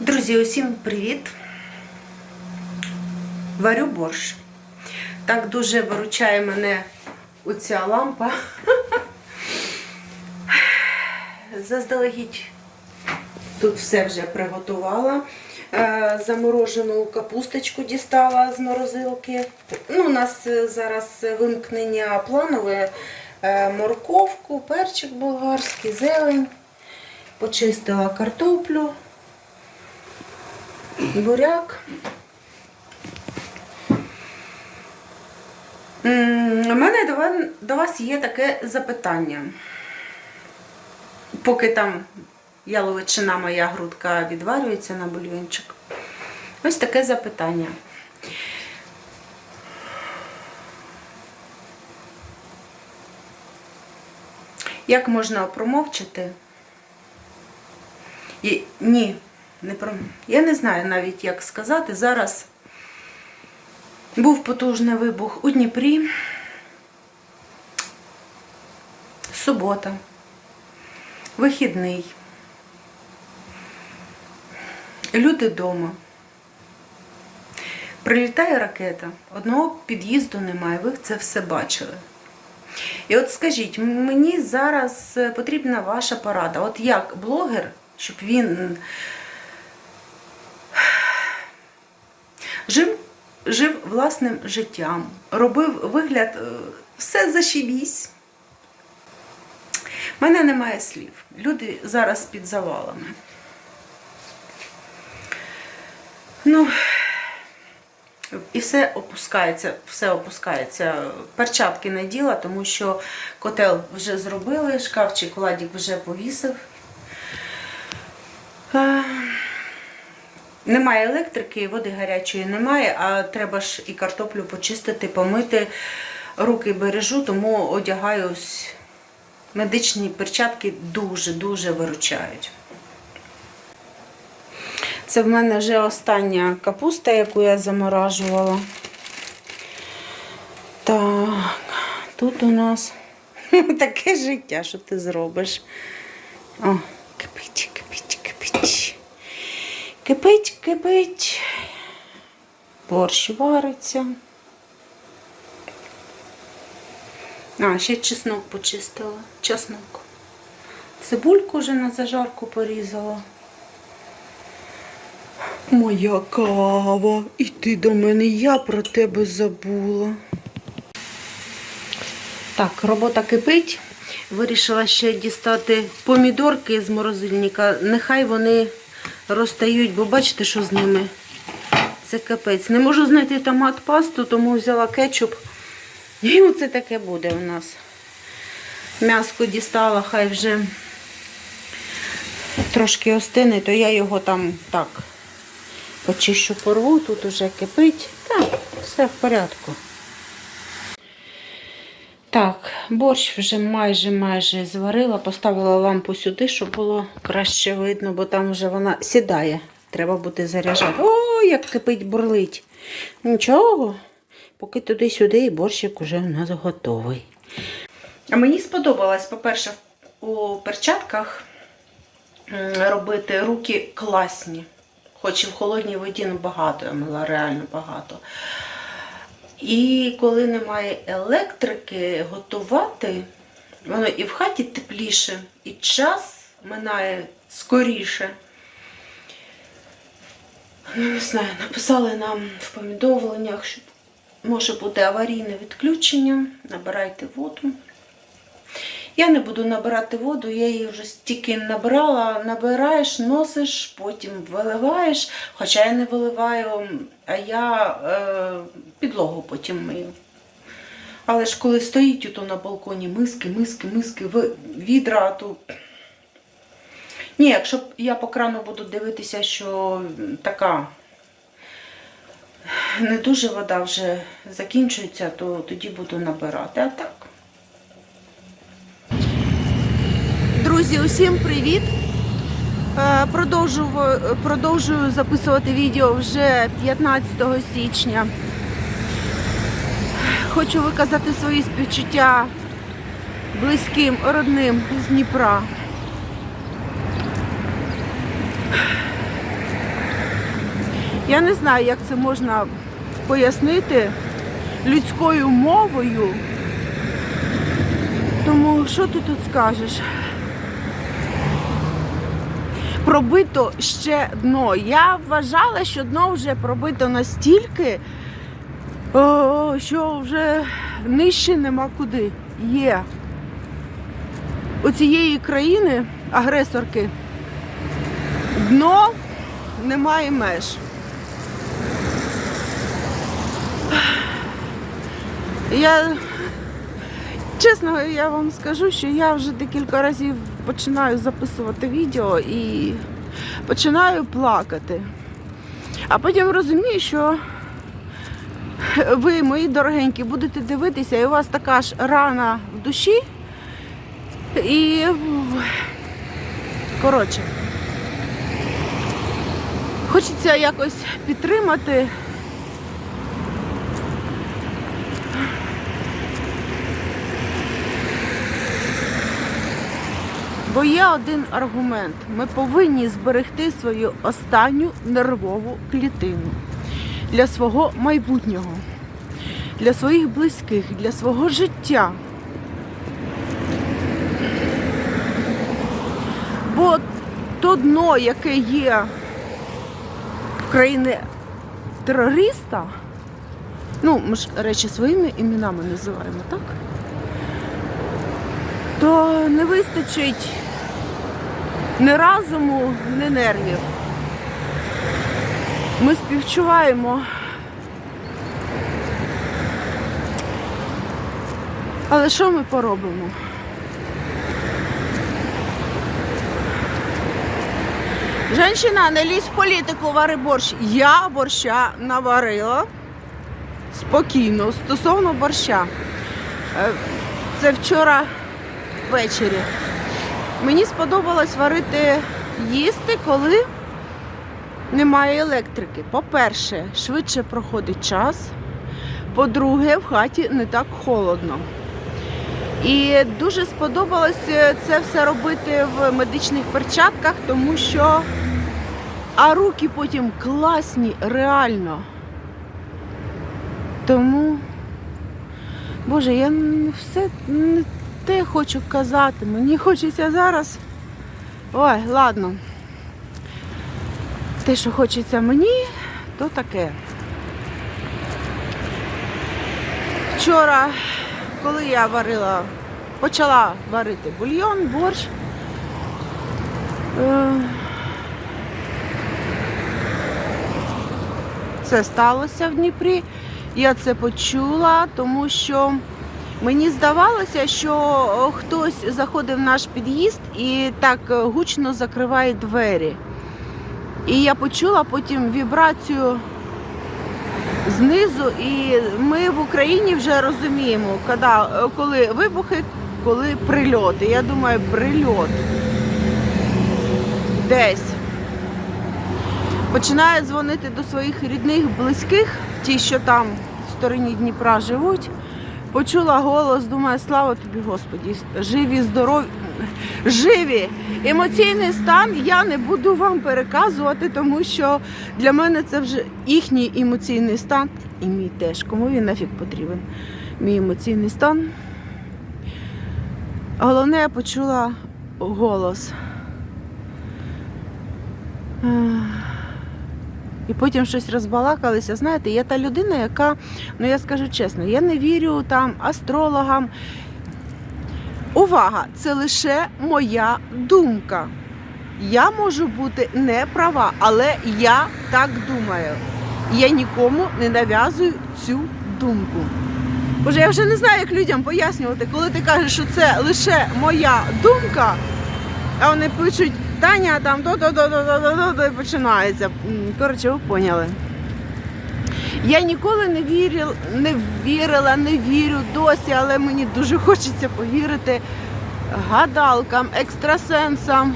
Друзі, усім привіт! Варю борщ. Так дуже виручає мене оця лампа. Заздалегідь тут все вже приготувала. Е, Заморожену капусточку дістала з морозилки. Ну, у нас е, зараз вимкнення планове. Е, Морковку, перчик болгарський, зелень. Почистила картоплю буряк. У мене до вас, є таке запитання. Поки там яловичина моя грудка відварюється на бульйончик. Ось таке запитання. Як можна промовчати? І, ні, не про. Я не знаю навіть, як сказати. Зараз був потужний вибух у Дніпрі. Субота. Вихідний. Люди вдома. Прилітає ракета. Одного під'їзду немає. Ви це все бачили. І от скажіть, мені зараз потрібна ваша порада. От як блогер, щоб він жив, жив власним життям, робив вигляд, е, все зашибісь. У мене немає слів. Люди зараз під завалами. Ну, і все опускається, все опускається. Перчатки не діла, тому що котел вже зробили, шкафчик Владік вже повісив. Немає електрики, води гарячої немає, а треба ж і картоплю почистити, помити. Руки бережу, тому одягаюсь. Медичні перчатки дуже-дуже виручають. Це в мене вже остання капуста, яку я заморажувала. Так, тут у нас таке життя, що ти зробиш. О, кипить. Кипить, кипить. Борщ вариться. А, ще чеснок почистила. Чеснок. Цибульку вже на зажарку порізала. Моя кава, і ти до мене, я про тебе забула. Так, робота кипить. Вирішила ще дістати помідорки з морозильника. Нехай вони розтають, бо бачите, що з ними. Це капець. Не можу знайти томат пасту, тому взяла кетчуп. І оце таке буде у нас. М'яско дістала, хай вже трошки остине, то я його там так почищу порву, тут уже кипить. Так, все в порядку. Так, борщ вже майже майже зварила, поставила лампу сюди, щоб було краще видно, бо там вже вона сідає. Треба буде заряджати. О, як кипить, бурлить. Нічого, поки туди-сюди і борщик уже у нас готовий. А мені сподобалось, по-перше, у перчатках робити руки класні. Хоч і в холодній воді ну, багато, я мила реально багато. І коли немає електрики, готувати, воно і в хаті тепліше, і час минає скоріше. Ну, не знаю, написали нам в повідомленнях, що може бути аварійне відключення, набирайте воду. Я не буду набирати воду, я її вже стільки набрала, набираєш, носиш, потім виливаєш. Хоча я не виливаю, а я е, підлогу потім мию. Але ж коли стоїть ото на балконі миски, миски, миски, відра, то. Ні, якщо я по крану буду дивитися, що така не дуже вода вже закінчується, то тоді буду набирати. А так. Друзі, усім привіт! Е, Продовжую, продовжую записувати відео вже 15 січня. Хочу виказати свої співчуття близьким, родним з Дніпра. Я не знаю, як це можна пояснити людською мовою. Тому що ти тут скажеш? Пробито ще дно. Я вважала, що дно вже пробито настільки, о, що вже нижче нема куди. Є. У цієї країни, агресорки, дно немає меж. Я чесно, я вам скажу, що я вже декілька разів починаю записувати відео і починаю плакати. А потім розумію, що ви, мої дорогенькі, будете дивитися, і у вас така ж рана в душі. І коротше, хочеться якось підтримати. Бо є один аргумент: ми повинні зберегти свою останню нервову клітину для свого майбутнього, для своїх близьких, для свого життя. Бо то дно, яке є в країни терориста, ну, ми ж речі своїми іменами називаємо, так? То не вистачить ні разуму, ні нервів. Ми співчуваємо. Але що ми поробимо? Женщина, не лізь в політику, вари борщ. Я борща наварила спокійно стосовно борща. Е, Це вчора ввечері. Мені сподобалось варити їсти, коли немає електрики. По-перше, швидше проходить час. По-друге, в хаті не так холодно. І дуже сподобалось це все робити в медичних перчатках, тому що а руки потім класні, реально. Тому, Боже, я все не те хочу казати. Мені хочеться зараз. Ой, ладно. Те, що хочеться мені, то таке. Вчора, коли я варила, почала варити бульйон, борщ. е, Це сталося в Дніпрі. Я це почула, тому що мені здавалося, що хтось заходив в наш під'їзд і так е, гучно закриває двері. І я почула потім вібрацію знизу, і ми в Україні вже розуміємо, коли, вибухи, коли прильоти. Я думаю, прильот десь. Починаю дзвонити до своїх рідних, близьких, ті, що там в стороні Дніпра живуть. Почула голос, думаю, слава тобі, Господі, живі, здорові, живі. Емоційний стан я не буду вам переказувати, тому що для мене це вже їхній емоційний стан. І мій теж. Кому він нафіг потрібен? Мій емоційний стан. Головне, я почула голос. І потім щось розбалакалися. Знаєте, я та людина, яка, ну я скажу чесно, я не вірю там астрологам. Увага! Це лише моя думка. Я можу бути не права, але я так думаю. Я нікому не нав'язую цю думку. Боже, я вже не знаю, як людям пояснювати, коли ти кажеш, що це лише моя думка, а вони пишуть Таня там до і починається. Коротше, ви поняли. Я ніколи не вірила, не вірила, не вірю досі, але мені дуже хочеться повірити гадалкам, екстрасенсам.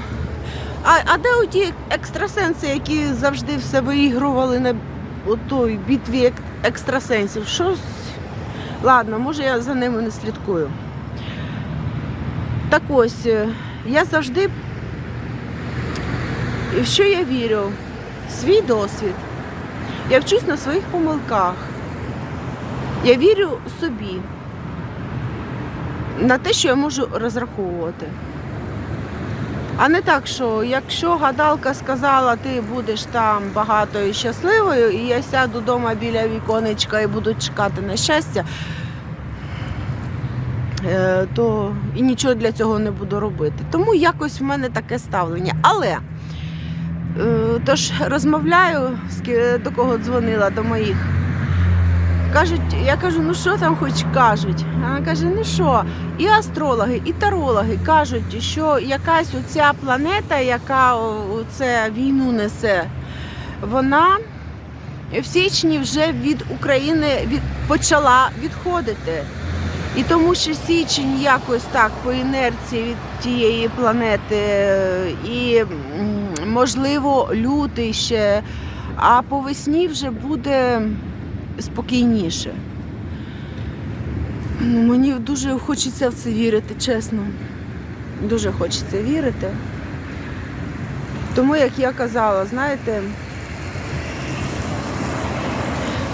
А, а де ті екстрасенси, які завжди все виігрували на той битві екстрасенсів? Що? з- Ладно, може я за ними не слідкую. Так ось, е, я завжди І в що я вірю? Свій досвід. Я вчусь на своїх помилках. Я вірю собі на те, що я можу розраховувати. А не так, що якщо гадалка сказала, ти будеш там багатою і щасливою, і я сяду вдома біля віконечка і буду чекати на щастя, е, то і нічого для цього не буду робити. Тому якось в мене таке ставлення. Але тож розмовляю, до кого дзвонила, до моїх. Кажуть, я кажу, ну що там хоч кажуть? Вона каже, ну що, і астрологи, і тарологи кажуть, що якась оця планета, яка це війну несе, вона в січні вже від України від, почала відходити. І тому що січень якось так по інерції від тієї планети, е, і можливо лютий ще, а по весні вже буде спокійніше. Ну, мені дуже хочеться в це вірити, чесно. Дуже хочеться вірити. Тому, як я казала, знаєте,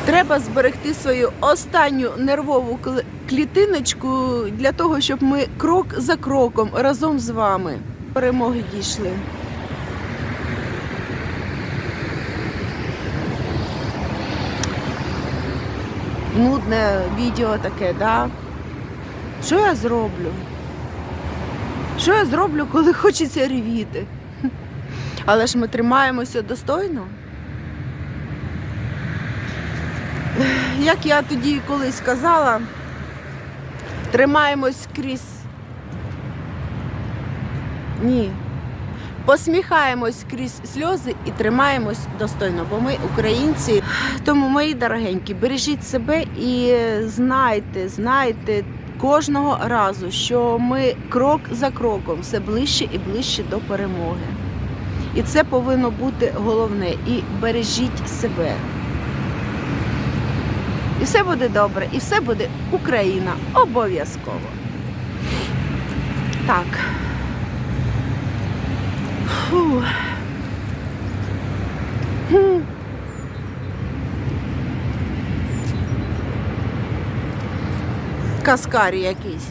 треба зберегти свою останню нервову клітиночку для того, щоб ми крок за кроком разом з вами перемоги дійшли. Нудне відео таке, да? Що я зроблю? Що я зроблю, коли хочеться ревіти? Але ж ми тримаємося достойно. Як я тоді колись казала, тримаємось крізь. Ні. Посміхаємось крізь сльози і тримаємось достойно, бо ми українці. Тому, мої дорогенькі, бережіть себе і знайте, знайте кожного разу, що ми крок за кроком все ближче і ближче до перемоги. І це повинно бути головне. І бережіть себе. І все буде добре, і все буде Україна обов'язково. Так. Фу. Хм. Каскарі якийсь.